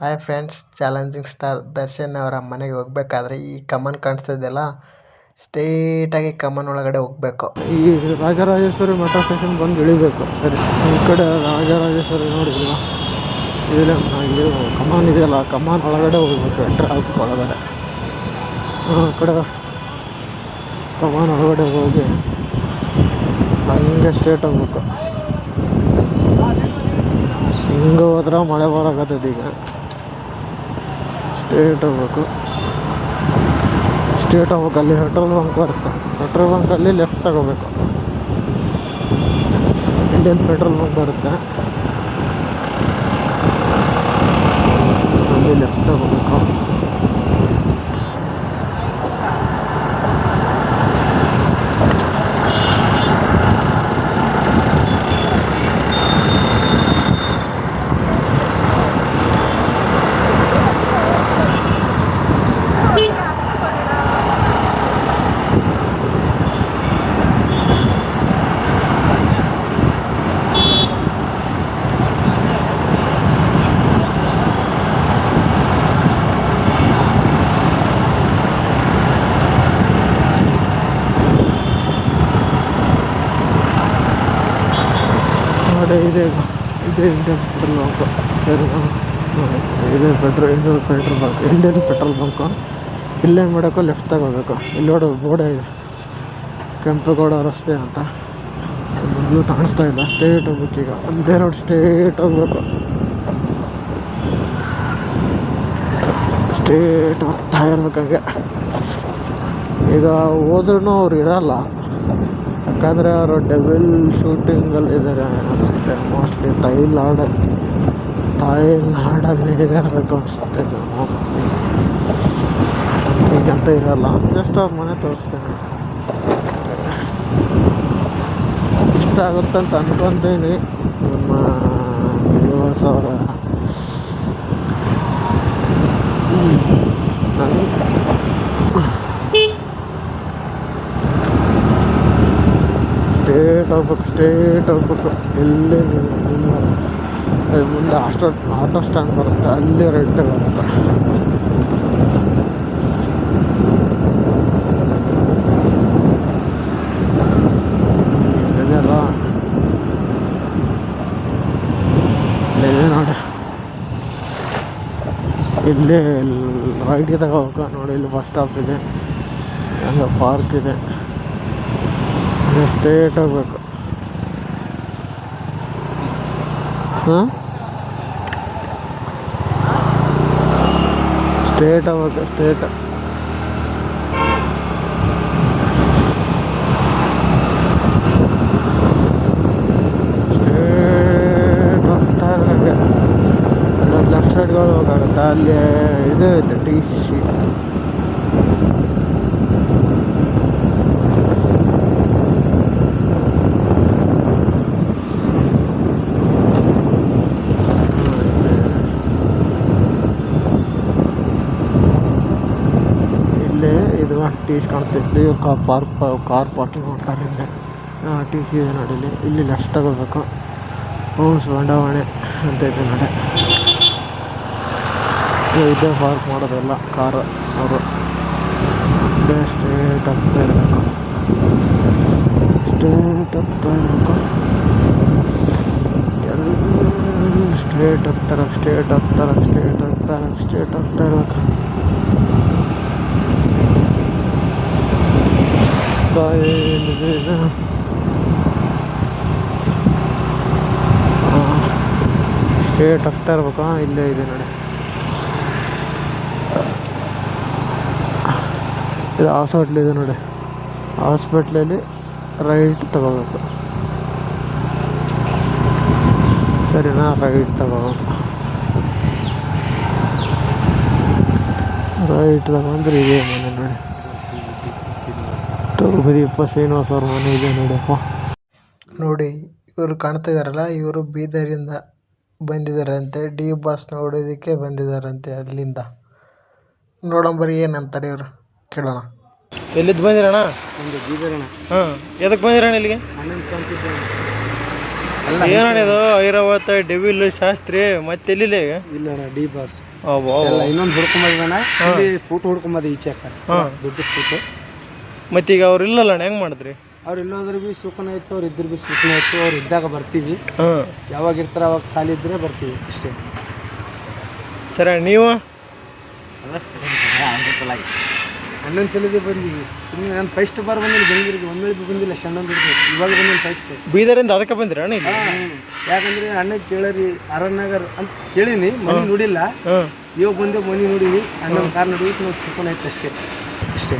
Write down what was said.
Hi friends challenging star Darshan ಅವರ ಮನೆಗೆ ಹೋಗ್ಬೇಕಾದ್ರೆ ಈ ಕಮನ್ ಕಾಣಿಸ್ತಿದೆಯಲ್ಲ? ಸ್ಟ್ರೇಟಾಗಿ ಕಮನ್ ಒಳಗಡೆ ಹೋಗ್ಬೇಕು. ಈ ರಾಜರಾಜೇಶ್ವರಿ ಮಠ ಸ್ಟೇಷನ್ ಬಂದು ಇಳಿಬೇಕು. ಸರಿ, ಈ ಕಡೆ ರಾಜರಾಜೇಶ್ವರಿ ನೋಡಿದ್ವಾ ಇಲ್ಲಿ ಇಲ್ಲಿ ಕಮಾನ್ ಇದೆಯಲ್ಲ, ಕಮಾನ್ ಒಳಗಡೆ ಹೋಗ್ಬೇಕು. ಎಂಟ್ರ್ ಆಗ್ಬೇಕು ಒಳಗಡೆ ಆ ಕಡೆ ಕಮಾನ್ ಒಳಗಡೆ ಹೋಗಿ ಹಂಗೆ ಸ್ಟ್ರೇಟ್ ಹೋಗ್ಬೇಕು. ಹಿಂಗೆ ಹೋದ್ರೆ ಮಳೆ ಬರಾಕತ್ತೈತಿ ಈಗ. ಸ್ಟ್ರೇಟ್ ಹೋಗ್ಬೇಕು. ಸ್ಟೇಟ್ ಹೋಗ್ಬೇಕು, ಅಲ್ಲಿ ಪೆಟ್ರೋಲ್ ಬಂಕ್ ಬರುತ್ತೆ. ಪೆಟ್ರೋಲ್ ಬಂಕಲ್ಲಿ ಲೆಫ್ಟ್ ತಗೋಬೇಕು. ಇಂಡಿಯನ್ ಪೆಟ್ರೋಲ್ ಬಂಕ್ ಬರುತ್ತೆ. ಅಲ್ಲಿ ಲೆಫ್ಟ್ ತಗೋಬೇಕು. ಇದೆ. ಇದೆ ಇಂಡಿಯನ್ ಪೆಟ್ರೋಲ್ ಬಂಕ್. ಇದೆ, petrol Indian petrol bunk. Indian petrol bunk. ಇಲ್ಲೇ ಮಾಡಬೇಕು ಲೆಫ್ಟ್ ತಗೋಬೇಕು. ಇಲ್ಲಿ ನೋಡು, ಬೋರ್ಡ್ ಇದೆ. ಕೆಂಪೇಗೌಡ ರಸ್ತೆ ಅಂತ. ಮೊದಲು ಕಾಣಿಸ್ತಾ ಇಲ್ಲ. ಸ್ಟೇಟ್ ಹೋಗ್ಬೇಕು ಈಗ. ಒಂದೇ ರೋಡ್ ಸ್ಟೇಟ್ ಹೋಗ್ಬೇಕು. ಸ್ಟೇಟ್ ಹೋಗ್ತಾ ಇರ್ಬೇಕಂಗೆ. ಈಗ ಹೋದ್ರೂ ಅವ್ರು ಇರಲ್ಲ. ಯಾಕಂದರೆ ಅವರು ಡೆವಿಲ್ ಶೂಟಿಂಗಲ್ಲಿ ಇದ್ದಾರೆ ಅನಿಸುತ್ತೆ. ಮೋಸ್ಟ್ಲಿ ತೈಲ್ ತೈಲ್ನಾಡಲ್ಲಿ ಇರಬೇಕು ಅನಿಸುತ್ತೆ. ಮೋಸ್ಟ್ಲಿ ಈಗಂತ ಇರಲ್ಲ. ಜಸ್ಟ್ ಅವ್ರ ಮನೆ ತೋರಿಸ್ತೇನೆ. ಇಷ್ಟ ಆಗುತ್ತಂತ ಅಂದ್ಕೊಂತೀನಿ ನಮ್ಮ ವ್ಯೂವರ್ಸ್ ಅವರ ಸ್ಟ್ರೇಟ್ ಹೋಗ್ಬೇಕು ಸ್ಟ್ರೇಟ್ ಹೋಗ್ಬೇಕು. ಎಲ್ಲಿ ಮುಂದೆ ಆಟೋ ಆಟೋ ಸ್ಟ್ಯಾಂಡ್ ಬರುತ್ತೆ, ಅಲ್ಲಿ ರೈಟ್ ತಗೋಬೇಕು ಇದೆಯಲ್ಲ ಇದೆ ನೋಡಿ. ಇಲ್ಲಿ ರೈಟಿಗೆ ತಗೋಬೇಕು, ನೋಡಿ ಇಲ್ಲಿ ಬಸ್ ಸ್ಟಾಪ್ ಇದೆ. ಹಂಗೆ ಪಾರ್ಕ್ ಇದೆ. ಸ್ಟೇಟ್ ಹೋಗ್ಬೇಕು. ಹಾಂ ಸ್ಟ್ರೇಟ್ ಸ್ಟ್ರೇಟ್ ಸ್ಟ್ರೇಟ್ ಹೋಗ್ತಾ ಇರೋಂಗೆ ಲೆಫ್ಟ್ ಸೈಡ್ಗೆ ಹೋಗ್ಬೇಕಾಗುತ್ತೆ ಅಲ್ಲಿ ಇದು ಇದೆ ಟಿ ಸಿ ಇಲ್ಲೇ ಇದು ಟಿ ಸಿ ಕಾಣ್ತೈತಿ ಇವ್ರು ಕಾ ಪಾರ್ಕ್ ಕಾರ್ ಪಾರ್ಕಿಂಗ್ ಮಾಡ್ತಾರೆ ಇಲ್ಲಿ ಟಿ ಸಿ ಇದೆ ನೋಡಿ ಇಲ್ಲಿ ಇಲ್ಲಿ ಲೆಫ್ಟ್ ತಗೋಬೇಕು ಹೋಮ್ಸ್ ಬಂಡಾವಣೆ ಅಂತ ಇದೆ ನೋಡಿ. ಇದೇ ಪಾರ್ಕ್ ಮಾಡೋದೆಲ್ಲ, ಕಾರ್ ಅವರು. ಸ್ಟ್ರೇಟ್ ಆಗ್ತಾ ಇರಬೇಕು ಸ್ಟ್ರೇಟ್ ಆಗ್ತಾ ಇರಬೇಕು ಸ್ಟ್ರೇಟ್ ಹೋಗ್ತಾರೆ ಸ್ಟ್ರೇಟ್ ಆಗ್ತಾರೆ ಸ್ಟ್ರೇಟ್ ಆಗ್ತಾರೆ ಸ್ಟ್ರೇಟ್ ಆಗ್ತಾ ಇರ್ಬೇಕು ಏನಿದೆ ಇದು ಸ್ಟ್ರೇಟ್ ಆಗ್ತಾ ಇರ್ಬೇಕಾ? ಇಲ್ಲೇ ಇದೆ ನೋಡಿ. ಇದು ಹಾಸ್ಪಿಟ್ಲ್ ಇದೆ ನೋಡಿ. ಹಾಸ್ಪಿಟ್ಲಲ್ಲಿ ರೈಟ್ ತಗೋಬೇಕು. ಸರಿನಾ? ರೈಟ್ ತಗೋಬೇಕು. ರೈಟ್ ತಗೊಂಡ್ರೆ ಇದೆ ಮನೆ ನೋಡಿ. ತಗೋಬದಿಯಪ್ಪ ಶ್ರೀನಿವಾಸ ಅವ್ರ ಮನೆ ಇದೆ ನೋಡಿಯಪ್ಪ ನೋಡಿ ಇವರು ಕಾಣ್ತಾ ಇದಾರಲ್ಲ ಇವರು ಬೀದರಿಂದ ಬಂದಿದ್ದಾರಂತೆ ಡಿ ಬಾಸ್ ನೋಡೋದಕ್ಕೆ ಬಂದಿದ್ದಾರಂತೆ ಅಲ್ಲಿಂದ. ನೋಡಂಬರಿ ಏನಂತಾರೆ ಇವರು ಕೇಳೋಣ. ಎಲ್ಲಿದ್ ಬಂದಿರಣ್ಣ? ಒಂದು ಬೀದರಣ ಹಾಂ ಎದಕ್ಕೆ ಬಂದಿರಣ್ಣ ಇಲ್ಲಿಗೆ? ಅಣ್ಣನ ಕಾಣ್ತಿದ್ದೆ ಏನಿದು ಐರಾವತ ಡೆವಿಲ್ ಶಾಸ್ತ್ರಿ ಮತ್ತೆ ಎಲ್ಲಿಲ್ಲ? ಈಗ ಇಲ್ಲ ಡಿ ಬಾಸ್. ಇನ್ನೊಂದು ಹುಡ್ಕೊಂಬಂದಾನ ಫೋಟೋ ಫೂಟ್ ಈಚೆ ಈಚೆ ದುಡ್ಡು ಫೂಟು ಮತ್ತೀಗ ಅವ್ರು ಇಲ್ಲಲ್ಲ ಹೆಂಗ್ ಮಾಡಿದ್ರಿ? ಅವ್ರು ಇಲ್ಲೋದ್ರೆ ಬಿ ಸುಖನ ಆಯ್ತು ಅವ್ರು ಇದ್ರ ಬಿ ಸುಖನ ಆಯ್ತು ಅವ್ರು ಇದ್ದಾಗ ಬರ್ತೀವಿ. ಹಾಂ. ಯಾವಾಗ ಇರ್ತಾರ ಅವಾಗ ಖಾಲಿ ಇದ್ರೆ ಬರ್ತೀವಿ ಅಷ್ಟೇ. ಸರಿ ನೀವು? ಹನ್ನೊಂದು ಸಲದೇ ಬಂದೀವಿ. ಸುಮ್ಮನೆ ನಾನು ಫಸ್ಟ್ ಬಾರ್ ಬಂದಿಲ್ಲ ಬೆಂಗಳೂರಿಗೆ ಒಮ್ಮೆಳೆ ಭೀ ಬಂದಿಲ್ಲ ಇವಾಗ ಬಂದಿಲ್ಲ ಫಸ್ಟ್ ಬೀದರಿಂದ ಅದಕ್ಕೆ ಬಂದ್ರಿ ಅಣ್ಣ ಇಲ್ಲಿ? ಯಾಕಂದ್ರೆ ಅಣ್ಣ ಕೇಳರಿ ಅರಣ್ಯಗರ್ ಅಂತ ಕೇಳೀನಿ ಮನೆ ನೋಡಿಲ್ಲ. ಹಾಂ. ಇವಾಗ ಬಂದೆ ಮನೆ ನೋಡೀವಿ ಅಣ್ಣ ಕಾರ್ ನೋಡಿ ನಾವು ಸುಖನ ಆಯ್ತು ಅಷ್ಟೇ. ಅಷ್ಟೇ.